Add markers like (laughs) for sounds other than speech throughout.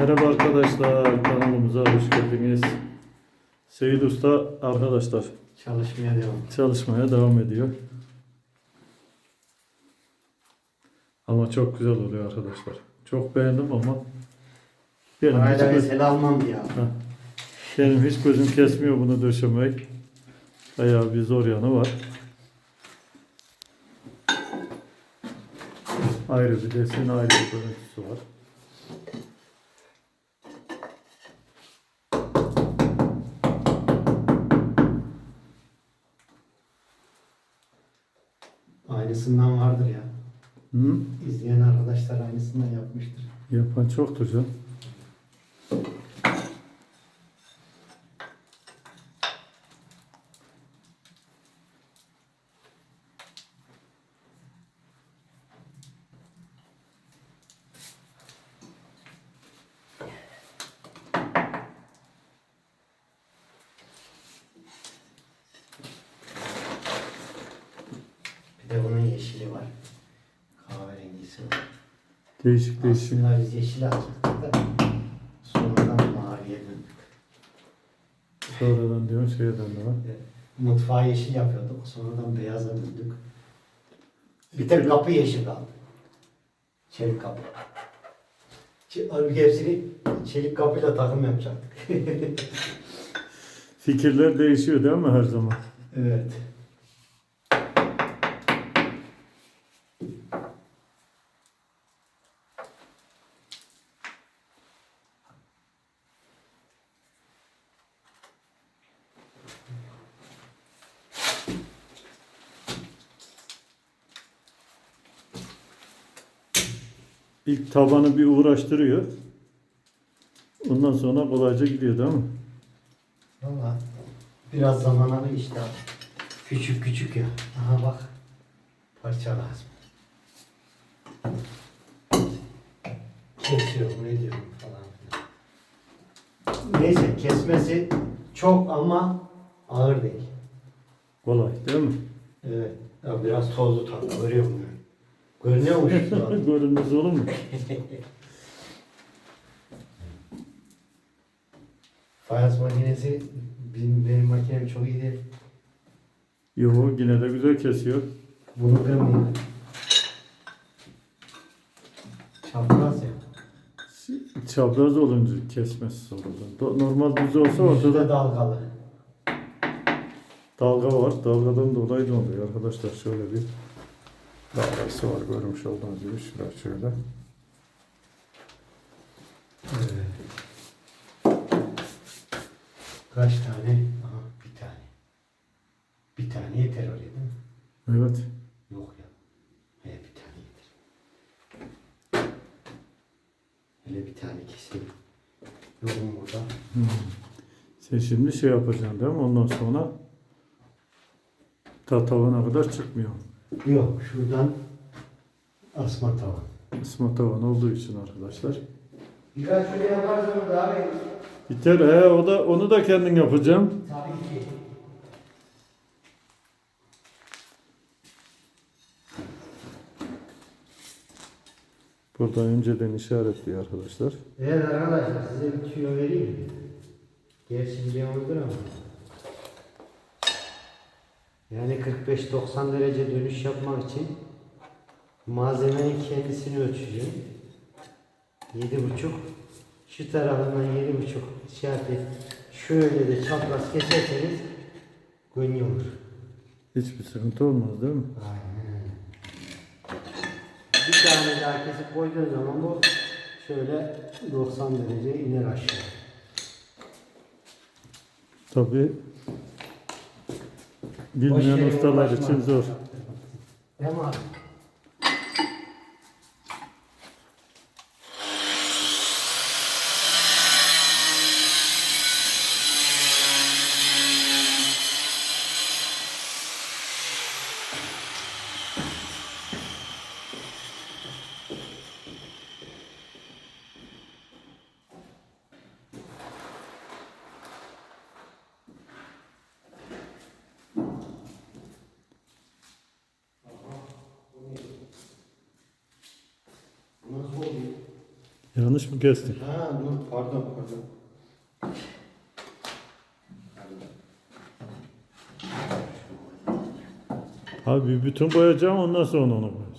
Merhaba arkadaşlar, kanalımıza hoş geldiniz. Seyit Usta arkadaşlar Çalışmaya devam. çalışmaya devam ediyor. Ama çok güzel oluyor arkadaşlar. Çok beğendim ama benim hiç, Parayla göz- vesile almam ya. Benim hiç gözüm kesmiyor bunu döşemek. Bayağı bir zor yanı var. Ayrı bir desin, ayrı bir görüntüsü var. Aynısından vardır ya. Hı? İzleyen arkadaşlar aynısından yapmıştır. Yapan çoktur canım. Bir de bunun yeşili var. Kahverengisi var. Değişik değişik. Aslında biz yeşil alacaktık da sonradan maviye döndük. Sonradan diyorsun şeye döndü ha. Mutfağı yeşil yapıyorduk. Sonradan beyaza döndük. Bir tek kapı yeşil kaldı. Çelik kapı. Halbuki hepsini çelik kapıyla takım yapacaktık. (laughs) Fikirler değişiyor değil mi her zaman? evet. İlk tabanı bir uğraştırıyor. Ondan sonra kolayca gidiyor değil mi? Valla biraz zaman alıyor işte. Küçük küçük ya. Aha bak. Parça lazım. Kesiyorum, ne diyorum falan filan. Neyse kesmesi çok ama ağır değil. Kolay değil mi? Evet. Ya biraz tozlu tabii. Görüyor musun? Görünüyor mu şu an? (laughs) Görünmez olur mu? Fayans makinesi benim, benim makinem çok iyi değil. Yo yine de güzel kesiyor. Bunu kırmayayım. Çapraz ya. Çapraz olunca kesmesi. Do- Normal düz olsa ortada de dalgalı. dalga var. Dalgadan dolayı da oluyor arkadaşlar. Şöyle bir dalgası var. Görmüş olduğunuz gibi. Şurada şöyle. Kaç tane? Aha bir tane. Bir tane yeter oraya değil mi? Evet. Yok ya. He bir tane yeter. Hele bir tane keseyim. Yolum burada. Hmm. Sen şimdi şey yapacaksın değil mi? Ondan sonra ta tavana kadar çıkmıyor. Yok şuradan asma tavan. Isma tavan olduğu için arkadaşlar. Birkaç şöyle yaparsanız daha iyi. Biter. He, o da onu da kendin yapacağım. Tabii ki. Burada önceden işaretliyor arkadaşlar. Evet arkadaşlar size bir tüyo vereyim mi? Gerçi biliyorumdur ama. Yani 45-90 derece dönüş yapmak için malzemenin kendisini ölçeceğim. 7,5 şu tarafından 7,5 işareti şöyle de çapraz keserseniz gönlü olur. Hiçbir sıkıntı olmaz değil mi? Aynen. Bir tane daha kesip koyduğun zaman bu şöyle 90 derece iner aşağı. Tabii bilmeyen ustalar için zor. Değil mi abi? Yanlış mı kestin? Ha dur pardon pardon. Abi bütün boyayacağım ondan sonra onu koyacağım.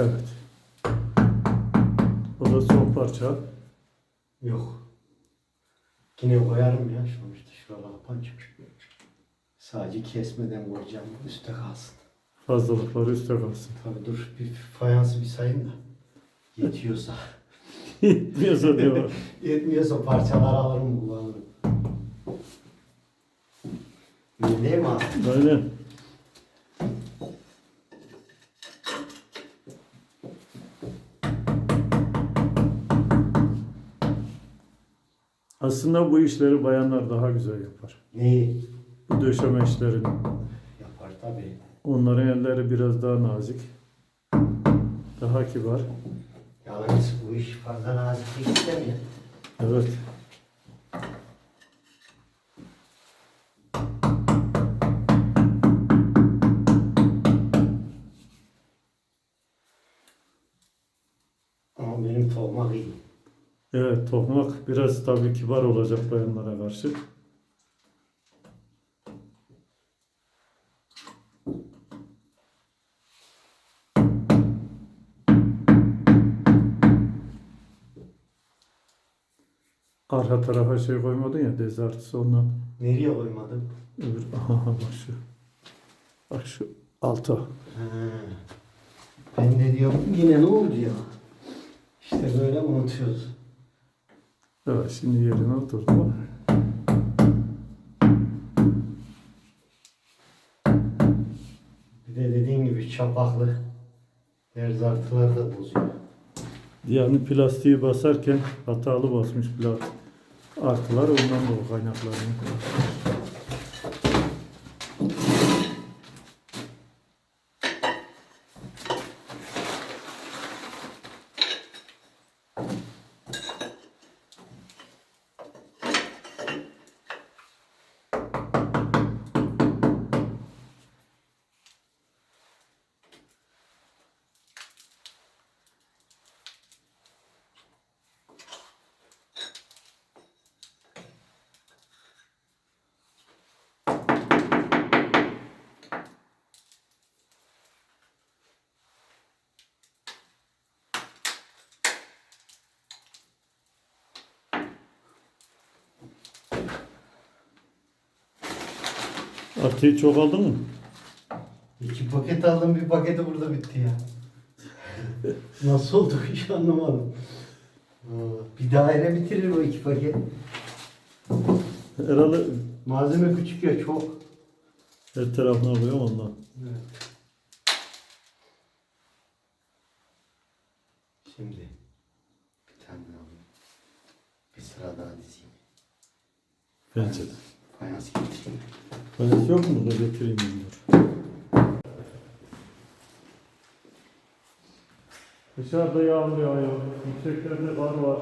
Evet. O da son parça. Yok. Yine koyarım ya sonuçta şuralar pançak. Sadece kesmeden koyacağım üstte kalsın. Fazlalıkları üstte kalsın. Tabii dur bir fayansı bir sayayım da. Yetiyorsa. (laughs) Yetmiyorsa diyor. (laughs) Yetmiyorsa parçalar alırım kullanırım. Değil mi abi? Aynen. Aslında bu işleri bayanlar daha güzel yapar. Neyi? Bu döşeme işlerini. Yapar tabii. Onların elleri biraz daha nazik. Daha kibar. Yalnız bu iş fazla naziklik istemiyor. Evet. Evet, tokmak biraz tabii kibar olacak bayanlara karşı. Arka tarafa şey koymadın ya, dezartısı ondan. Nereye koymadım? Öbür, aha bak şu. Bak şu alta. Ha. Ben de diyorum yine ne oldu ya? İşte böyle unutuyoruz. Evet, şimdi yerine oturdu. Bir de dediğin gibi çapaklı erzartılar da bozuyor. Yani plastiği basarken hatalı basmış plat artılar ondan da o kaynaklanıyor. Artıyı çok aldın mı? İki paket aldım bir paketi burada bitti ya. (laughs) Nasıl oldu (laughs) hiç anlamadım. Bir daire bitirir bu iki paket. Herhalde Malzeme küçük ya çok. her tarafına alıyorum ondan. Evet. Şimdi bir tane daha alayım. Bir sıra daha dizeyim. Bence de. Fayans getireyim. Fayans yok mu? Da getireyim bunları. Dışarıda yağmur yağıyor. Yükseklerde kar var.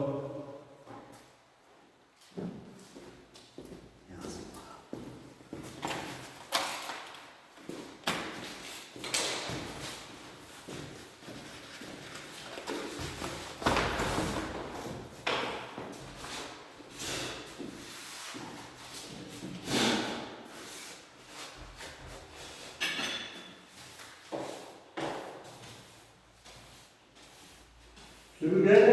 student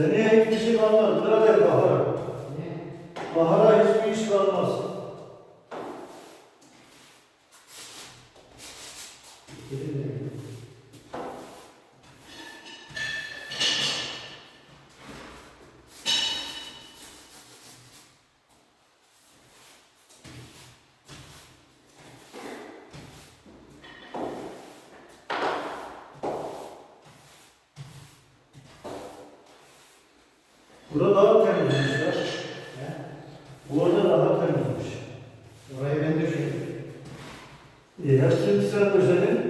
Seneye hiçbir şey kalmaz. Birader bahara. Bahara hiçbir iş kalmaz. Burada daha temizmiş ya. Burada daha temizmiş. Orayı ben döşedim. E, hepsini sen döşedin.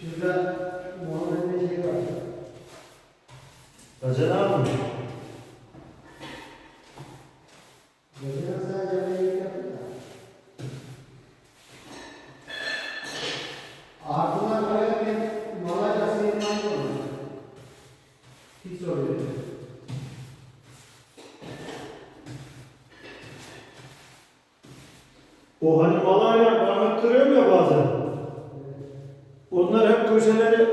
Şurada Muhammed'in şey var. Hoca ne? Geçen sadece ben yaptım da. Ardından oraya bir Malayca seyirman koydum. Hiç oluyor. O malayla parmaktırıyorum ya bazen. Onlar hep köşeleri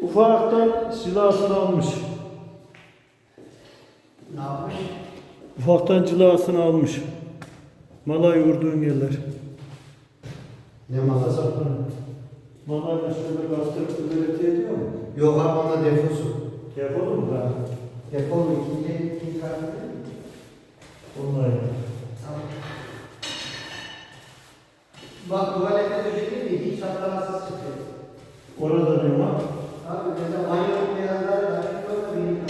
ufaktan silahını almış. Ne yapmış? Ufaktan cilasını almış. Malay vurduğun yerler. Ne malası? Malayla şöyle bastırıp belirti ediyor mu? Yok abi ona defosu. Yapalım mı? Ha. Defol mu? İkinci, ikinci kartı değil mi? Onlar ya. Tamam. Bak tuvalette döşedi mi? Hiç hatırlamasız çıkıyor. Orada ne var? Abi mesela banyo beyazlar da şurada benim.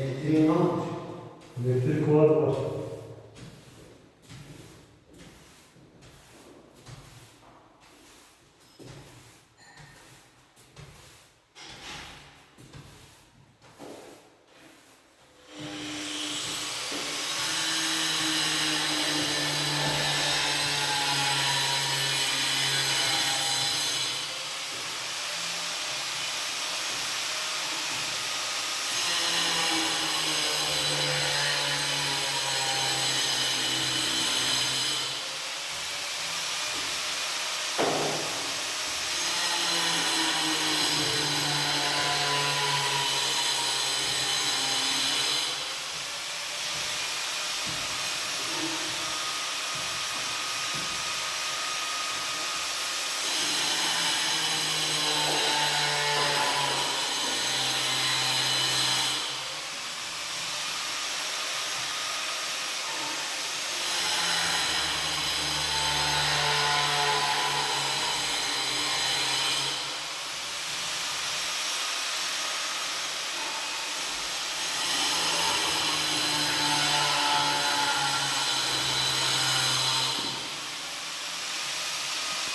Elektriğin var mı? Elektrik var var.